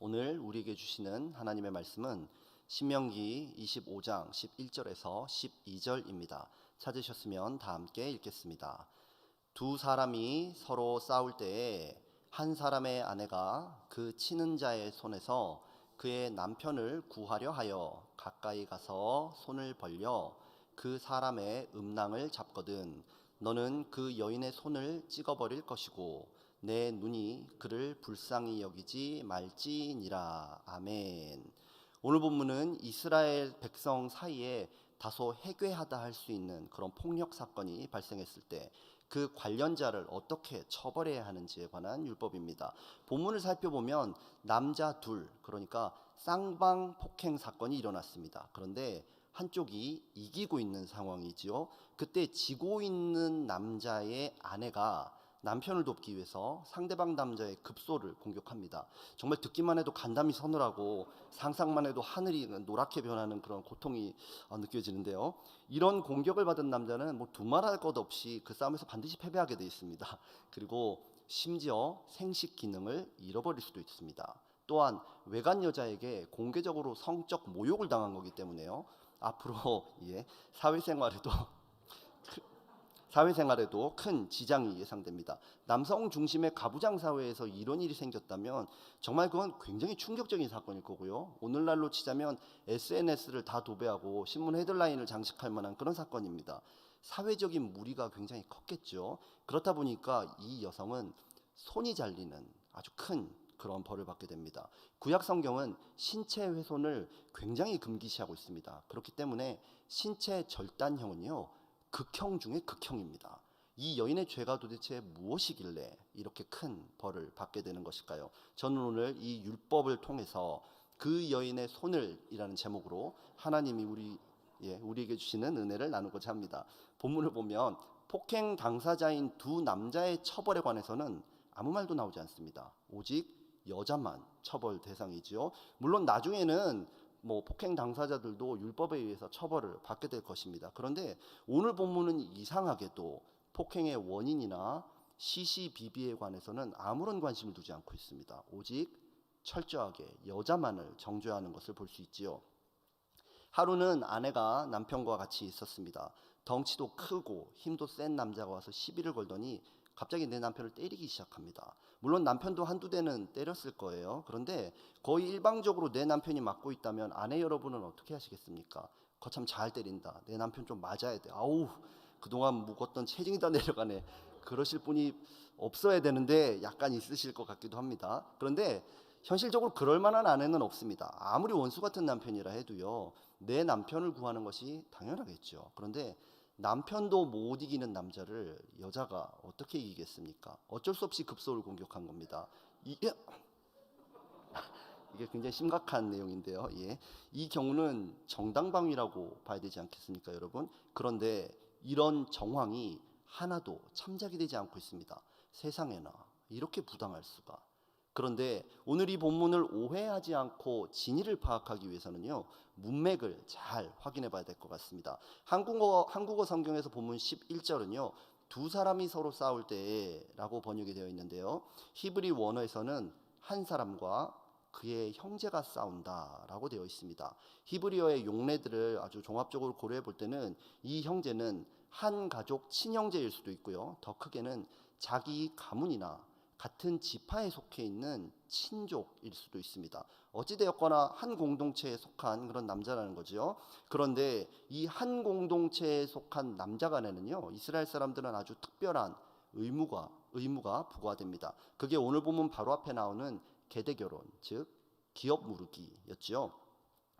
오늘 우리에게 주시는 하나님의 말씀은 신명기 25장 11절에서 12절입니다. 찾으셨으면 다 함께 읽겠습니다. 두 사람이 서로 싸울 때에 한 사람의 아내가 그 치는 자의 손에서 그의 남편을 구하려 하여 가까이 가서 손을 벌려 그 사람의 음낭을 잡거든 너는 그 여인의 손을 찍어버릴 것이고 내 눈이 그를 불쌍히 여기지 말지니라 아멘. 오늘 본문은 이스라엘 백성 사이에 다소 해괴하다 할 수 있는 그런 폭력 사건이 발생했을 때 그 관련자를 어떻게 처벌해야 하는지에 관한 율법입니다. 본문을 살펴보면 남자 둘 그러니까 쌍방 폭행 사건이 일어났습니다. 그런데 한쪽이 이기고 있는 상황이지요. 그때 지고 있는 남자의 아내가 남편을 돕기 위해서 상대방 남자의 급소를 공격합니다. 정말 듣기만 해도 간담이 서늘하고 상상만 해도 하늘이 노랗게 변하는 그런 고통이 어, 느껴지는데요. 이런 공격을 받은 남자는 뭐 두말할 것 없이 그 싸움에서 반드시 패배하게 돼 있습니다. 그리고 심지어 생식 기능을 잃어버릴 수도 있습니다. 또한 외간 여자에게 공개적으로 성적 모욕을 당한 거기 때문에요. 앞으로 예, 사회생활에도 사회생활에도 큰 지장이 예상됩니다. 남성 중심의 가부장 사회에서 이런 일이 생겼다면 정말 그건 굉장히 충격적인 사건일 거고요. 오늘날로 치자면 SNS를 다 도배하고 신문 헤드라인을 장식할 만한 그런 사건입니다. 사회적인 무리가 굉장히 컸겠죠. 그렇다 보니까 이 여성은 손이 잘리는 아주 큰 그런 벌을 받게 됩니다. 구약 성경은 신체 훼손을 굉장히 금기시하고 있습니다. 그렇기 때문에 신체 절단형은요. 극형 중의 극형입니다. 이 여인의 죄가 도대체 무엇이길래 이렇게 큰 벌을 받게 되는 것일까요? 저는 오늘 이 율법을 통해서 그 여인의 손을이라는 제목으로 하나님이 우리 예, 우리에게 주시는 은혜를 나누고자 합니다. 본문을 보면 폭행 당사자인 두 남자의 처벌에 관해서는 아무 말도 나오지 않습니다. 오직 여자만 처벌 대상이지요. 물론 나중에는 뭐 폭행 당사자들도 율법에 의해서 처벌을 받게 될 것입니다. 그런데 오늘 본문은 이상하게도 폭행의 원인이나 시시비비에 관해서는 아무런 관심을 두지 않고 있습니다. 오직 철저하게 여자만을 정죄하는 것을 볼 수 있지요. 하루는 아내가 남편과 같이 있었습니다. 덩치도 크고 힘도 센 남자가 와서 시비를 걸더니 갑자기 내 남편을 때리기 시작합니다. 물론 남편도 한두 대는 때렸을 거예요. 그런데 거의 일방적으로 내 남편이 맞고 있다면 아내 여러분은 어떻게 하시겠습니까? 거참 잘 때린다. 내 남편 좀 맞아야 돼. 아우 그동안 묵었던 체중이 다 내려가네. 그러실 분이 없어야 되는데 약간 있으실 것 같기도 합니다. 그런데 현실적으로 그럴 만한 아내는 없습니다. 아무리 원수 같은 남편이라 해도요. 내 남편을 구하는 것이 당연하겠죠. 그런데 남편도 못 이기는 남자를 여자가 어떻게 이기겠습니까? 어쩔 수 없이 급소를 공격한 겁니다. 이게 이게 굉장히 심각한 내용인데요. 예. 이 경우는 정당방위라고 봐야 되지 않겠습니까, 여러분? 그런데 이런 정황이 하나도 참작이 되지 않고 있습니다. 세상에나 이렇게 부당할 수가. 그런데 오늘 이 본문을 오해하지 않고 진위를 파악하기 위해서는요 문맥을 잘 확인해 봐야 될 것 같습니다. 한국어 한국어 성경에서 본문 11절은요 두 사람이 서로 싸울 때라고 번역이 되어 있는데요 히브리 원어에서는 한 사람과 그의 형제가 싸운다라고 되어 있습니다. 히브리어의 용례들을 아주 종합적으로 고려해 볼 때는 이 형제는 한 가족 친형제일 수도 있고요. 더 크게는 자기 가문이나 같은 지파에 속해 있는 친족일 수도 있습니다. 어찌되었거나 한 공동체에 속한 그런 남자라는 거죠. 그런데 이 한 공동체에 속한 남자 간에는요, 이스라엘 사람들은 아주 특별한 의무가 의무가 부과됩니다. 그게 오늘 보면 바로 앞에 나오는 계대 결혼, 즉 기업 무르기였지요.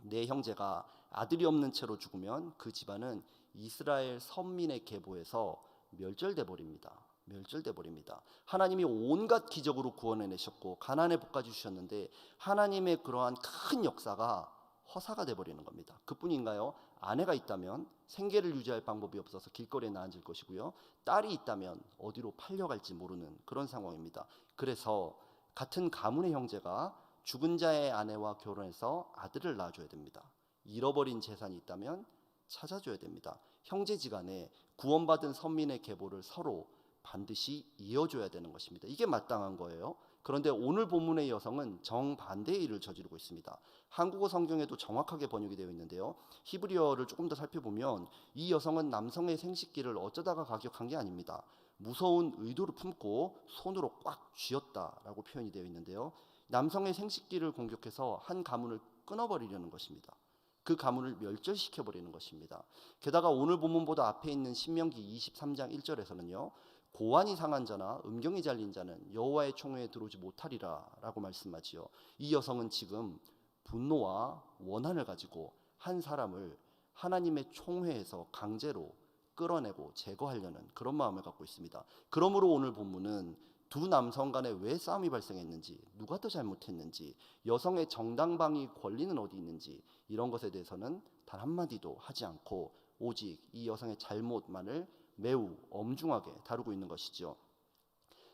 내 형제가 아들이 없는 채로 죽으면 그 집안은 이스라엘 선민의 계보에서 멸절돼 버립니다. 멸절돼 버립니다. 하나님이 온갖 기적으로 구원해 내셨고 가난의 복까지 주셨는데 하나님의 그러한 큰 역사가 허사가 돼 버리는 겁니다. 그뿐인가요? 아내가 있다면 생계를 유지할 방법이 없어서 길거리에 나앉을 것이고요. 딸이 있다면 어디로 팔려갈지 모르는 그런 상황입니다. 그래서 같은 가문의 형제가 죽은 자의 아내와 결혼해서 아들을 낳아줘야 됩니다. 잃어버린 재산이 있다면 찾아줘야 됩니다. 형제지간에 구원받은 선민의 계보를 서로 반드시 이어줘야 되는 것입니다. 이게 마땅한 거예요. 그런데 오늘 본문의 여성은 정반대의 일을 저지르고 있습니다. 한국어 성경에도 정확하게 번역이 되어 있는데요. 히브리어를 조금 더 살펴보면 이 여성은 남성의 생식기를 어쩌다가 가격한 게 아닙니다. 무서운 의도를 품고 손으로 꽉 쥐었다라고 표현이 되어 있는데요. 남성의 생식기를 공격해서 한 가문을 끊어버리려는 것입니다. 그 가문을 멸절시켜 버리는 것입니다. 게다가 오늘 본문보다 앞에 있는 신명기 23장 1절에서는요. 고환이 상한 자나 음경이 잘린 자는 여호와의 총회에 들어오지 못하리라라고 말씀하지요. 이 여성은 지금 분노와 원한을 가지고 한 사람을 하나님의 총회에서 강제로 끌어내고 제거하려는 그런 마음을 갖고 있습니다. 그러므로 오늘 본문은 두 남성 간에 왜 싸움이 발생했는지, 누가 더 잘못했는지, 여성의 정당방위 권리는 어디 있는지 이런 것에 대해서는 단 한마디도 하지 않고 오직 이 여성의 잘못만을 매우 엄중하게 다루고 있는 것이죠.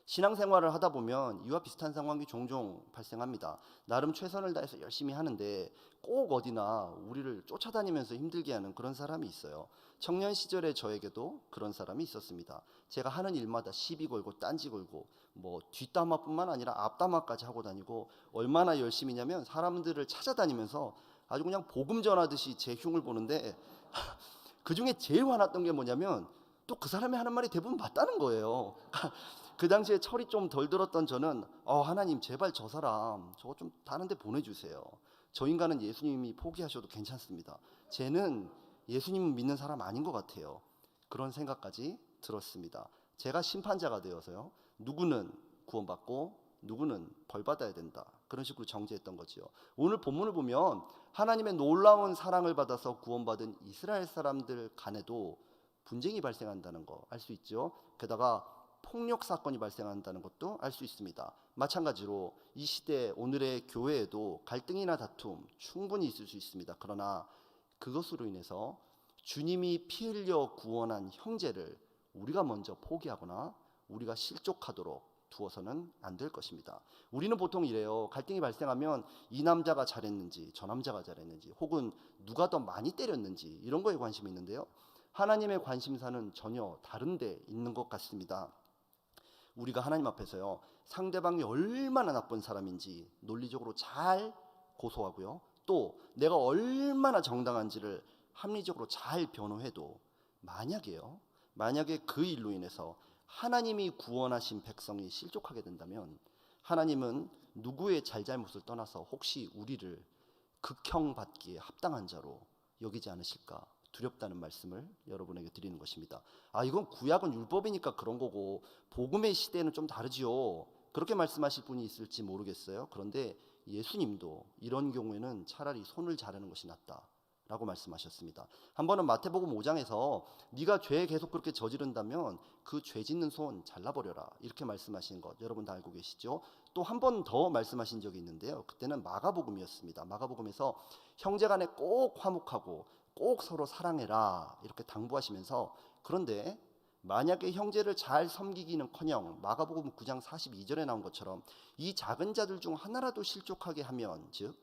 신앙생활을 하다 보면 이와 비슷한 상황이 종종 발생합니다. 나름 최선을 다해서 열심히 하는데 꼭 어디나 우리를 쫓아다니면서 힘들게 하는 그런 사람이 있어요. 청년 시절에 저에게도 그런 사람이 있었습니다. 제가 하는 일마다 시비 걸고 딴지 걸고 뭐 뒷담화뿐만 아니라 앞담화까지 하고 다니고 얼마나 열심히냐면 사람들을 찾아다니면서 아주 그냥 복음 전하듯이 제 흉을 보는데 그 중에 제일 화났던 게 뭐냐면 또 그 사람이 하는 말이 대부분 맞다는 거예요. 그 당시에 철이 좀 덜 들었던 저는 어, 하나님 제발 저 사람 저거 좀 다른 데 보내주세요. 저 인간은 예수님이 포기하셔도 괜찮습니다. 쟤는 예수님 믿는 사람 아닌 것 같아요. 그런 생각까지 들었습니다. 제가 심판자가 되어서요. 누구는 구원받고 누구는 벌받아야 된다. 그런 식으로 정죄했던 거지요. 오늘 본문을 보면 하나님의 놀라운 사랑을 받아서 구원받은 이스라엘 사람들 간에도 분쟁이 발생한다는 거 알 수 있죠. 게다가 폭력 사건이 발생한다는 것도 알 수 있습니다. 마찬가지로 이 시대 오늘의 교회에도 갈등이나 다툼 충분히 있을 수 있습니다. 그러나 그것으로 인해서 주님이 피 흘려 구원한 형제를 우리가 먼저 포기하거나 우리가 실족하도록 두어서는 안 될 것입니다. 우리는 보통 이래요. 갈등이 발생하면 이 남자가 잘했는지 저 남자가 잘했는지 혹은 누가 더 많이 때렸는지 이런 거에 관심이 있는데요. 하나님의 관심사는 전혀 다른 데 있는 것 같습니다. 우리가 하나님 앞에서요. 상대방이 얼마나 나쁜 사람인지 논리적으로 잘 고소하고요. 또 내가 얼마나 정당한지를 합리적으로 잘 변호해도 만약에요. 만약에 그 일로 인해서 하나님이 구원하신 백성이 실족하게 된다면 하나님은 누구의 잘잘못을 떠나서 혹시 우리를 극형받기에 합당한 자로 여기지 않으실까 두렵다는 말씀을 여러분에게 드리는 것입니다. 아 이건 구약은 율법이니까 그런 거고 복음의 시대는 좀 다르지요. 그렇게 말씀하실 분이 있을지 모르겠어요. 그런데 예수님도 이런 경우에는 차라리 손을 자르는 것이 낫다. 라고 말씀하셨습니다. 한 번은 마태복음 5장에서 네가 죄 계속 그렇게 저지른다면 그 죄 짓는 손 잘라버려라 이렇게 말씀하신 것 여러분 다 알고 계시죠? 또 한 번 더 말씀하신 적이 있는데요. 그때는 마가복음이었습니다. 마가복음에서 형제간에 꼭 화목하고 꼭 서로 사랑해라 이렇게 당부하시면서 그런데 만약에 형제를 잘 섬기기는커녕 마가복음 9장 42절에 나온 것처럼 이 작은 자들 중 하나라도 실족하게 하면 즉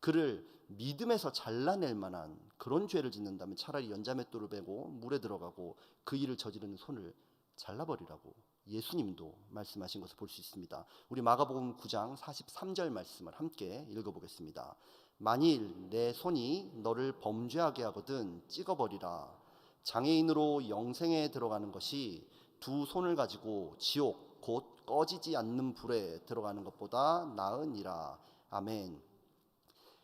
그를 믿음에서 잘라낼 만한 그런 죄를 짓는다면 차라리 연자맷돌을 베고 물에 들어가고 그 일을 저지르는 손을 잘라버리라고 예수님도 말씀하신 것을 볼 수 있습니다. 우리 마가복음 9장 43절 말씀을 함께 읽어보겠습니다. 만일 내 손이 너를 범죄하게 하거든 찍어버리라. 장애인으로 영생에 들어가는 것이 두 손을 가지고 지옥 곧 꺼지지 않는 불에 들어가는 것보다 나으니라. 아멘.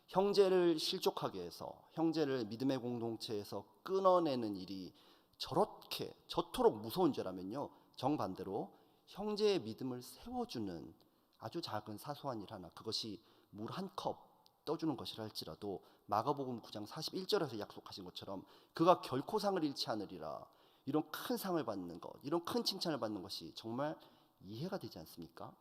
형제를 실족하게 해서 형제를 믿음의 공동체에서 끊어내는 일이 저렇게 저토록 무서운 죄라면요. 정반대로 형제의 믿음을 세워주는 아주 작은 사소한 일 하나 그것이 물 한 컵 떠주는 것이라 할지라도 마가복음 9장 41절에서 약속하신 것처럼 그가 결코 상을 잃지 않으리라 이런 큰 상을 받는 것 이런 큰 칭찬을 받는 것이 정말 이해가 되지 않습니까?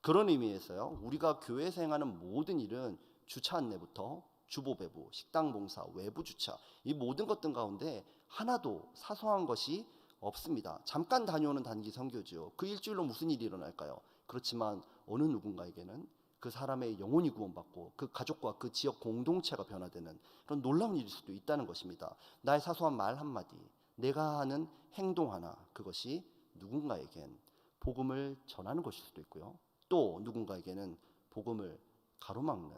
그런 의미에서요 우리가 교회에서 행하는 모든 일은 주차 안내부터 주보 배부, 식당 봉사, 외부 주차 이 모든 것들 가운데 하나도 사소한 것이 없습니다. 잠깐 다녀오는 단기 선교지요. 그 일주일로 무슨 일이 일어날까요? 그렇지만 어느 누군가에게는 그 사람의 영혼이 구원받고 그 가족과 그 지역 공동체가 변화되는 그런 놀라운 일일 수도 있다는 것입니다. 나의 사소한 말 한마디, 내가 하는 행동 하나, 그것이 누군가에겐 복음을 전하는 것일 수도 있고요. 또 누군가에게는 복음을 가로막는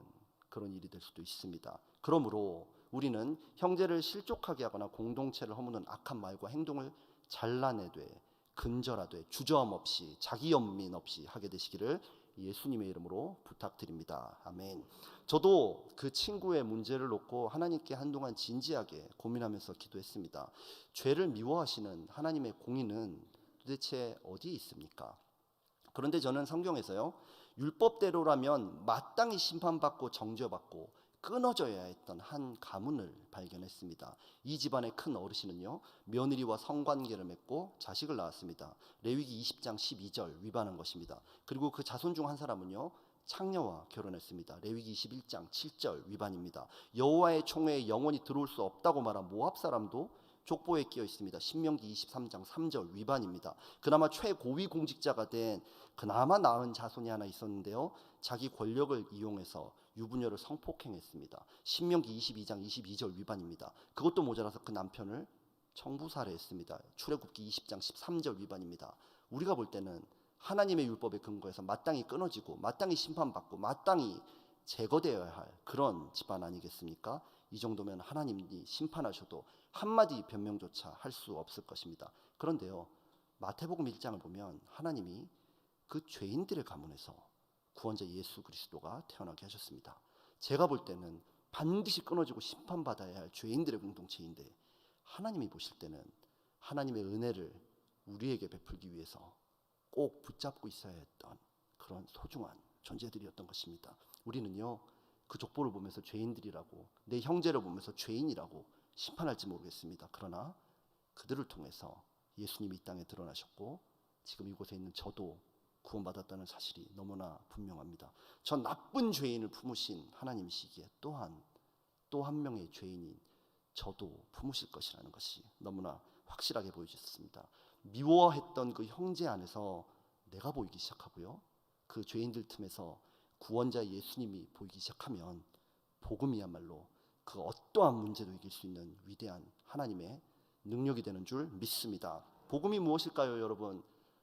그런 일이 될 수도 있습니다. 그러므로 우리는 형제를 실족하게 하거나 공동체를 허무는 악한 말과 행동을 잘라내되 근절하되 주저함 없이 자기 연민 없이 하게 되시기를 예수님의 이름으로 부탁드립니다. 아멘. 저도 그 친구의 문제를 놓고 하나님께 한동안 진지하게 고민하면서 기도했습니다. 죄를 미워하시는 하나님의 공의는 도대체 어디에 있습니까? 그런데 저는 성경에서요. 율법대로라면 마땅히 심판받고 정죄받고 끊어져야 했던 한 가문을 발견했습니다. 이 집안의 큰 어르신은요, 며느리와 성관계를 맺고 자식을 낳았습니다. 레위기 20장 12절 위반한 것입니다. 그리고 그 자손 중 한 사람은요, 창녀와 결혼했습니다. 레위기 21장 7절 위반입니다. 여호와의 총회에 영원히 들어올 수 없다고 말한 모압 사람도 족보에 끼어 있습니다. 신명기 23장 3절 위반입니다. 그나마 최고위 공직자가 된 그나마 나은 자손이 하나 있었는데요. 자기 권력을 이용해서 유부녀를 성폭행했습니다. 신명기 22장 22절 위반입니다. 그것도 모자라서 그 남편을 청부살해했습니다. 출애굽기 20장 13절 위반입니다. 우리가 볼 때는 하나님의 율법에 근거해서 마땅히 끊어지고 마땅히 심판받고 마땅히 제거되어야 할 그런 집안 아니겠습니까? 이 정도면 하나님이 심판하셔도 한마디 변명조차 할 수 없을 것입니다. 그런데요. 마태복음 1장을 보면 하나님이 그 죄인들의 가문에서 구원자 예수 그리스도가 태어나게 하셨습니다. 제가 볼 때는 반드시 끊어지고 심판받아야 할 죄인들의 공동체인데 하나님이 보실 때는 하나님의 은혜를 우리에게 베풀기 위해서 꼭 붙잡고 있어야 했던 그런 소중한 존재들이었던 것입니다. 우리는요 그 족보를 보면서 죄인들이라고 내 형제를 보면서 죄인이라고 심판할지 모르겠습니다. 그러나 그들을 통해서 예수님이 이 땅에 드러나셨고 지금 이곳에 있는 저도 구원받았다는 사실이 너무나 분명합니다. 저 나쁜 죄인을 품으신 하나님이시기에 또한 또 한 명의 죄인인 저도 품으실 것이라는 것이 너무나 확실하게 보여졌습니다. 미워했던 그 형제 안에서 내가 보이기 시작하고요. 그 죄인들 틈에서 구원자 예수님이 보이기 시작하면 복음이야말로 그 어떠한 문제도 이길 수 있는 위대한 하나님의 능력이 되는 줄 믿습니다. 복음이 무엇일까요, 여러분?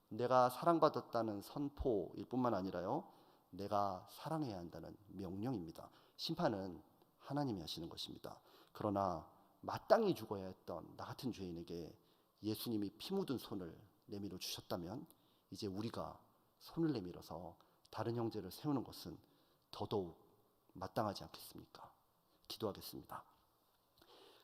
내가 사랑받았다는 선포일 뿐만 아니라요. 내가 사랑해야 한다는 명령입니다. 심판은 하나님이 하시는 것입니다. 그러나 마땅히 죽어야 했던 나 같은 죄인에게 예수님이 피 묻은 손을 내밀어 주셨다면 이제 우리가 손을 내밀어서 다른 형제를 세우는 것은 더더욱 마땅하지 않겠습니까? 기도하겠습니다.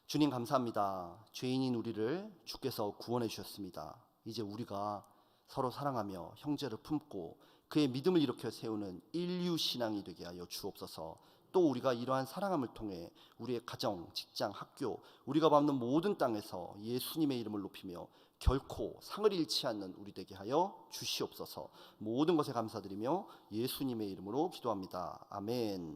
주님 감사합니다. 죄인인 우리를 주께서 구원해 주셨습니다. 이제 우리가 서로 사랑하며 형제를 품고 그의 믿음을 일으켜 세우는 인류 신앙이 되게 하여 주옵소서. 또 우리가 이러한 사랑함을 통해 우리의 가정, 직장, 학교, 우리가 밟는 모든 땅에서 예수님의 이름을 높이며 결코 상을 잃지 않는 우리 되게 하여 주시옵소서. 모든 것에 감사드리며 예수님의 이름으로 기도합니다. 아멘.